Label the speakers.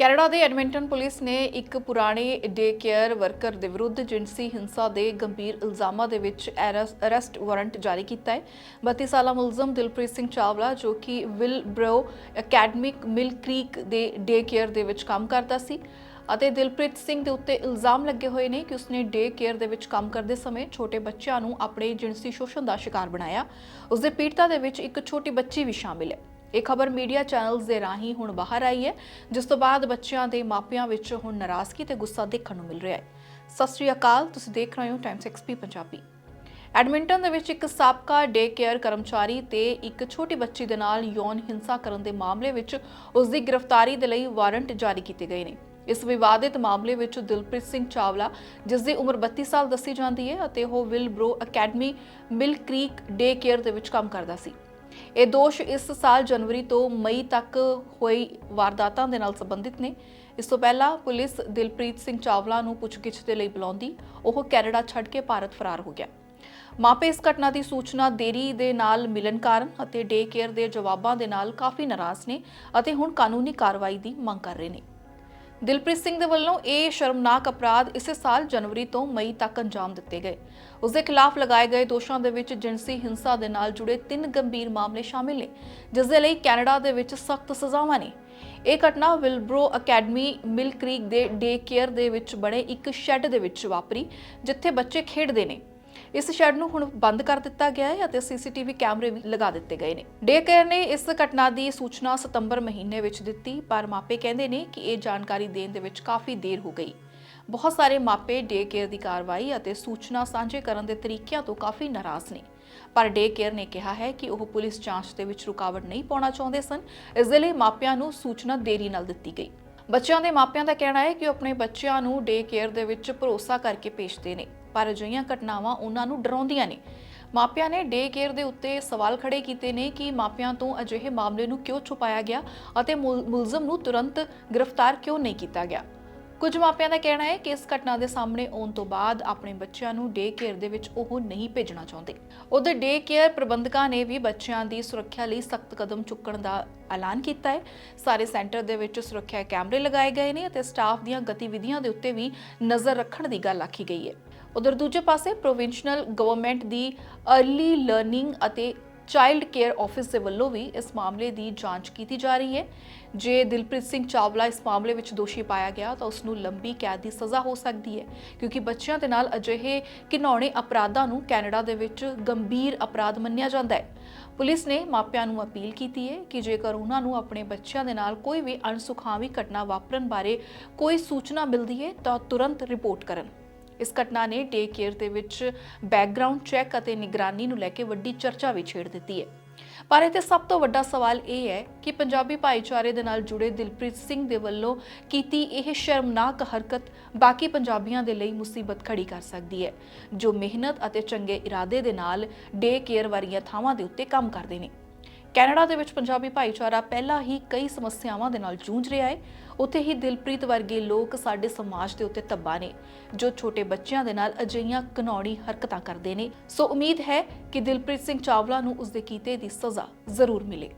Speaker 1: Canada ਦੇ Edmonton police ਨੇ ਇੱਕ ਪੁਰਾਣੇ ਡੇ ਕੇਅਰ ਵਰਕਰ ਦੇ ਵਿਰੁੱਧ ਜਿਨਸੀ ਹਿੰਸਾ ਦੇ ਗੰਭੀਰ ਇਲਜ਼ਾਮਾਂ ਦੇ ਵਿੱਚ ਐਰਸ- ਅਰੈਸਟ ਵਾਰੰਟ ਜਾਰੀ ਕੀਤਾ ਹੈ। 32 ਸਾਲਾ ਮੁਲਜ਼ਮ ਦਿਲਪ੍ਰੀਤ ਸਿੰਘ ਚਾਵਲਾ, ਜੋ ਕਿ will bro Academic Mill Creek ਦੇ ਡੇ ਕੇਅਰ ਦੇ ਵਿੱਚ ਕੰਮ ਕਰਦਾ ਸੀ ਅਤੇ ਦਿਲਪ੍ਰੀਤ ਸਿੰਘ ਦੇ ਉੱਤੇ ਇਲਜ਼ਾਮ ਲੱਗੇ ਹੋਏ ਨੇ ਕਿ ਉਸਨੇ ਡੇ ਕੇਅਰ ਦੇ ਵਿੱਚ ਕੰਮ ਕਰਦੇ ਸਮੇਂ ਛੋਟੇ ਬੱਚਿਆਂ ਨੂੰ ਆਪਣੇ ਜਿਨਸੀ ਸ਼ੋਸ਼ਣ ਦਾ ਸ਼ਿਕਾਰ ਬਣਾਇਆ। ਉਸਦੇ ਪੀੜਤਾ ਦੇ ਵਿੱਚ ਇੱਕ ਛੋਟੀ ਬੱਚੀ ਵੀ ਸ਼ਾਮਿਲ ਹੈ। ਇਹ ਖਬਰ ਮੀਡੀਆ ਚੈਨਲਸ ਦੇ ਰਾਹੀਂ ਹੁਣ ਬਾਹਰ ਆਈ ਹੈ, ਜਿਸ ਤੋਂ ਬਾਅਦ ਬੱਚਿਆਂ ਦੇ ਮਾਪਿਆਂ ਵਿੱਚ ਹੁਣ ਨਾਰਾਜ਼ਗੀ ਤੇ ਗੁੱਸਾ ਦੇਖਣ ਨੂੰ ਮਿਲ ਰਿਹਾ ਹੈ। ਸਤਿ ਸ੍ਰੀ ਅਕਾਲ, ਤੁਸੀਂ ਦੇਖ ਰਹੇ ਹੋ ਟਾਈਮਸ ਐਕਸਪੀ ਪੰਜਾਬੀ। ਐਡਮਿੰਟਨ ਦੇ ਵਿੱਚ ਇੱਕ ਸਾਬਕਾ ਡੇ ਕੇਅਰ ਕਰਮਚਾਰੀ ਤੇ ਇੱਕ ਛੋਟੀ ਬੱਚੀ ਦੇ ਨਾਲ ਯੌਨ ਹਿੰਸਾ ਕਰਨ ਦੇ ਮਾਮਲੇ ਵਿੱਚ ਉਸ ਦੀ ਗ੍ਰਿਫਤਾਰੀ ਦੇ ਲਈ ਵਾਰੰਟ ਜਾਰੀ ਕੀਤੇ ਗਏ ਨੇ। ਇਸ ਵਿਵਾਦਿਤ ਮਾਮਲੇ ਵਿੱਚ ਦਿਲਪ੍ਰੀਤ ਸਿੰਘ ਚਾਵਲਾ, ਜਿਸ ਦੀ ਉਮਰ 32 ਸਾਲ ਦੱਸੀ ਜਾਂਦੀ ਹੈ ਅਤੇ ਉਹ Willowbrook Academy Mill Creek day care ਦੇ ਵਿੱਚ ਕੰਮ ਕਰਦਾ ਸੀ। ਇਹ ਦੋਸ਼ ਇਸ ਸਾਲ ਜਨਵਰੀ ਤੋਂ ਮਈ ਤੱਕ ਹੋਈ ਵਾਰਦਾਤਾਂ ਦੇ ਨਾਲ ਸੰਬੰਧਿਤ ਨੇ। ਇਸ ਤੋਂ ਪਹਿਲਾਂ ਪੁਲਿਸ ਦਿਲਪ੍ਰੀਤ ਸਿੰਘ ਚਾਵਲਾ ਨੂੰ ਪੁੱਛਗਿੱਛ ਦੇ ਲਈ ਬੁਲਾਉਂਦੀ, ਉਹ ਕੈਨੇਡਾ ਛੱਡ ਕੇ ਭਾਰਤ ਫਰਾਰ ਹੋ ਗਿਆ। ਮਾਪੇ ਇਸ ਘਟਨਾ ਦੀ ਸੂਚਨਾ ਦੇਰੀ ਦੇ ਨਾਲ ਮਿਲਣ ਕਾਰਨ ਅਤੇ ਡੇ ਕੇਅਰ ਦੇ ਜਵਾਬਾਂ ਦੇ ਨਾਲ ਕਾਫੀ ਨਾਰਾਜ਼ ਨੇ ਅਤੇ ਹੁਣ ਕਾਨੂੰਨੀ ਕਾਰਵਾਈ ਦੀ ਮੰਗ ਕਰ ਰਹੇ ਨੇ। ਦਿਲਪ੍ਰੀਤ ਸਿੰਘ ਦੇ ਵੱਲੋਂ ਇਹ ਸ਼ਰਮਨਾਕ ਅਪਰਾਧ ਇਸੇ ਸਾਲ ਜਨਵਰੀ ਤੋਂ ਮਈ ਤੱਕ ਅੰਜਾਮ ਦਿੱਤੇ ਗਏ। ਉਸ ਦੇ ਖਿਲਾਫ ਲਗਾਏ ਗਏ ਦੋਸ਼ਾਂ ਦੇ ਵਿੱਚ ਜਿਨਸੀ ਹਿੰਸਾ ਦੇ ਨਾਲ ਜੁੜੇ ਤਿੰਨ ਗੰਭੀਰ ਮਾਮਲੇ ਸ਼ਾਮਿਲ ਨੇ, ਜਿਸ ਦੇ ਲਈ ਕੈਨੇਡਾ ਦੇ ਵਿੱਚ ਸਖਤ ਸਜ਼ਾਵਾਂ ਨੇ। ਇਹ ਘਟਨਾ ਵਿਲਬਰੋ ਅਕੈਡਮੀ, ਮਿਲ ਕ੍ਰੀਕ ਦੇ ਡੇ ਕੇਅਰ ਦੇ ਵਿੱਚ ਬਣੇ ਇੱਕ ਸ਼ੈੱਡ ਦੇ ਵਿੱਚ ਵਾਪਰੀ, ਜਿੱਥੇ ਬੱਚੇ ਖੇਡਦੇ ਨੇ। ਇਸ ਸ਼ੈੱਡ ਨੂੰ ਹੁਣ ਬੰਦ ਕਰ ਦਿੱਤਾ ਗਿਆ ਹੈ ਅਤੇ ਸੀਸੀਟੀਵੀ ਕੈਮਰੇ ਵੀ ਲਗਾ ਦਿੱਤੇ ਗਏ ਨੇ। ਡੇ ਕੇਅਰ ਨੇ ਇਸ ਘਟਨਾ ਦੀ ਸੂਚਨਾ ਸਤੰਬਰ ਮਹੀਨੇ ਵਿੱਚ ਦਿੱਤੀ, ਪਰ ਮਾਪੇ ਕਹਿੰਦੇ ਨੇ ਕਿ ਇਹ ਜਾਣਕਾਰੀ ਦੇਣ ਦੇ ਵਿੱਚ ਕਾਫੀ ਦੇਰ ਹੋ ਗਈ। ਬਹੁਤ ਸਾਰੇ ਮਾਪੇ ਡੇ ਕੇਅਰ ਦੀ ਕਾਰਵਾਈ ਅਤੇ ਸੂਚਨਾ ਸਾਂਝੇ ਕਰਨ ਦੇ ਤਰੀਕਿਆਂ ਤੋਂ ਕਾਫੀ ਨਾਰਾਜ਼ ਨੇ। ਪਰ ਡੇ ਕੇਅਰ ਨੇ ਕਿਹਾ ਹੈ ਕਿ ਉਹ ਪੁਲਿਸ ਜਾਂਚ ਦੇ ਵਿੱਚ ਰੁਕਾਵਟ ਨਹੀਂ ਪਾਉਣਾ ਚਾਹੁੰਦੇ ਸਨ। ਇਸ ਦੇ ਲਈ ਮਾਪਿਆਂ ਨੂੰ ਸੂਚਨਾ ਦੇਰੀ ਨਾਲ ਦਿੱਤੀ ਗਈ। ਬੱਚਿਆਂ ਦੇ ਮਾਪਿਆਂ ਦਾ ਕਹਿਣਾ ਹੈ ਕਿ ਉਹ ਆਪਣੇ ਬੱਚਿਆਂ ਨੂੰ ਡੇ ਕੇਅਰ ਦੇ ਵਿੱਚ ਭਰੋਸਾ ਕਰਕੇ ਭੇਜਦੇ ਨੇ। ਪਰ ਅਜਿਹੀਆਂ ਘਟਨਾਵਾਂ ਉਹਨਾਂ ਨੂੰ ਡਰਾਉਂਦੀਆਂ ਨੇ। ਮਾਪਿਆਂ ਨੇ ਡੇ ਕੇਅਰ ਦੇ ਉੱਤੇ ਸਵਾਲ ਖੜੇ ਕੀਤੇ ਨੇ ਕਿ ਮਾਪਿਆਂ ਤੋਂ ਅਜਿਹੇ ਮਾਮਲੇ ਨੂੰ ਕਿਉਂ ਛੁਪਾਇਆ ਗਿਆ ਅਤੇ ਮੁਲ- ਮੁਲਜ਼ਮ ਨੂੰ ਤੁਰੰਤ ਗ੍ਰਿਫਤਾਰ ਕਿਉਂ ਨਹੀਂ ਕੀਤਾ ਗਿਆ। ਕੁਝ ਮਾਪਿਆਂ ਦਾ ਕਹਿਣਾ ਹੈ ਕਿ ਇਸ ਘਟਨਾ ਦੇ ਸਾਹਮਣੇ ਆਉਣ ਤੋਂ ਬਾਅਦ ਆਪਣੇ ਬੱਚਿਆਂ ਨੂੰ ਡੇ ਕੇਅਰ ਦੇ ਵਿੱਚ ਉਹ ਨਹੀਂ ਭੇਜਣਾ ਚਾਹੁੰਦੇ। ਉਧਰ ਡੇ ਕੇਅਰ ਪ੍ਰਬੰਧਕਾਂ ਨੇ ਵੀ ਬੱਚਿਆਂ ਦੀ ਸੁਰੱਖਿਆ ਲਈ ਸਖਤ ਕਦਮ ਚੁੱਕਣ ਦਾ ਐਲਾਨ ਕੀਤਾ ਹੈ। ਸਾਰੇ ਸੈਂਟਰ ਦੇ ਵਿੱਚ ਸੁਰੱਖਿਆ ਕੈਮਰੇ ਲਗਾਏ ਗਏ ਨੇ ਅਤੇ ਸਟਾਫ ਦੀਆਂ ਗਤੀਵਿਧੀਆਂ ਦੇ ਉੱਤੇ ਵੀ ਨਜ਼ਰ ਰੱਖਣ ਦੀ ਗੱਲ ਆਖੀ ਗਈ ਹੈ। ਉਧਰ ਦੂਜੇ ਪਾਸੇ ਪ੍ਰੋਵਿੰਸ਼ਨਲ ਗਵਰਨਮੈਂਟ ਦੀ ਅਰਲੀ ਲਰਨਿੰਗ ਅਤੇ ਚਾਈਲਡ ਕੇਅਰ ਆਫਿਸ ਦੇ ਵੱਲੋਂ ਵੀ ਇਸ ਮਾਮਲੇ ਦੀ ਜਾਂਚ ਕੀਤੀ ਜਾ ਰਹੀ ਹੈ। ਜੇ ਦਿਲਪ੍ਰੀਤ ਸਿੰਘ ਚਾਵਲਾ ਇਸ ਮਾਮਲੇ ਵਿੱਚ ਦੋਸ਼ੀ ਪਾਇਆ ਗਿਆ ਤਾਂ ਉਸ ਨੂੰ ਲੰਬੀ ਕੈਦ ਦੀ ਸਜ਼ਾ ਹੋ ਸਕਦੀ ਹੈ, ਕਿਉਂਕਿ ਬੱਚਿਆਂ ਦੇ ਨਾਲ ਅਜਿਹੇ ਘਿਨੌਣੇ ਅਪਰਾਧਾਂ ਨੂੰ ਕੈਨੇਡਾ ਦੇ ਵਿੱਚ ਗੰਭੀਰ ਅਪਰਾਧ ਮੰਨਿਆ ਜਾਂਦਾ ਹੈ। ਪੁਲਿਸ ਨੇ ਮਾਪਿਆਂ ਨੂੰ ਅਪੀਲ ਕੀਤੀ ਹੈ ਕਿ ਜੇਕਰ ਉਹਨਾਂ ਨੂੰ ਆਪਣੇ ਬੱਚਿਆਂ ਦੇ ਨਾਲ ਕੋਈ ਵੀ ਅਣਸੁਖਾਵੀ ਘਟਨਾ ਵਾਪਰਨ ਬਾਰੇ ਕੋਈ ਸੂਚਨਾ ਮਿਲਦੀ ਹੈ ਤਾਂ ਤੁਰੰਤ ਰਿਪੋਰਟ ਕਰਨ। ਇਸ ਘਟਨਾ ਨੇ ਡੇ ਕੇਅਰ ਦੇ ਵਿੱਚ ਬੈਕਗ੍ਰਾਉਂਡ ਚੈੱਕ ਅਤੇ ਨਿਗਰਾਨੀ ਨੂੰ ਲੈ ਕੇ ਵੱਡੀ ਚਰਚਾ ਵੀ ਛੇੜ ਦਿੱਤੀ ਹੈ। ਪਰ ਇੱਥੇ ਸਭ ਤੋਂ ਵੱਡਾ ਸਵਾਲ ਇਹ ਹੈ ਕਿ ਪੰਜਾਬੀ ਭਾਈਚਾਰੇ ਦੇ ਨਾਲ ਜੁੜੇ ਦਿਲਪ੍ਰੀਤ ਸਿੰਘ ਦੇ ਵੱਲੋਂ ਕੀਤੀ ਇਹ ਸ਼ਰਮਨਾਕ ਹਰਕਤ ਬਾਕੀ ਪੰਜਾਬੀਆਂ ਦੇ ਲਈ ਮੁਸੀਬਤ ਖੜੀ ਕਰ ਸਕਦੀ ਹੈ, ਜੋ ਮਿਹਨਤ ਅਤੇ ਚੰਗੇ ਇਰਾਦੇ ਦੇ ਨਾਲ ਡੇ ਕੇਅਰ ਵਾਲੀਆਂ ਥਾਵਾਂ ਦੇ ਉੱਤੇ ਕੰਮ ਕਰਦੇ ਨੇ। ਕੈਨੇਡਾ ਦੇ ਵਿੱਚ ਪੰਜਾਬੀ ਭਾਈਚਾਰਾ ਪਹਿਲਾਂ ਹੀ ਕਈ ਸਮੱਸਿਆਵਾਂ ਦੇ ਨਾਲ ਜੂਝ ਰਿਹਾ ਹੈ। ਉੱਥੇ ਹੀ ਦਿਲਪ੍ਰੀਤ ਵਰਗੇ ਲੋਕ ਸਾਡੇ ਸਮਾਜ ਦੇ ਉੱਤੇ ਧੱਬਾ ਨੇ, ਜੋ ਛੋਟੇ ਬੱਚਿਆਂ ਦੇ ਨਾਲ ਅਜਿਹੀਆਂ ਘਨੌਣੀ ਹਰਕਤਾਂ ਕਰਦੇ ਨੇ। ਸੋ ਉਮੀਦ ਹੈ ਕਿ ਦਿਲਪ੍ਰੀਤ ਸਿੰਘ ਚਾਵਲਾ ਨੂੰ ਉਸਦੇ ਕੀਤੇ ਦੀ ਸਜ਼ਾ ਜ਼ਰੂਰ ਮਿਲੇ।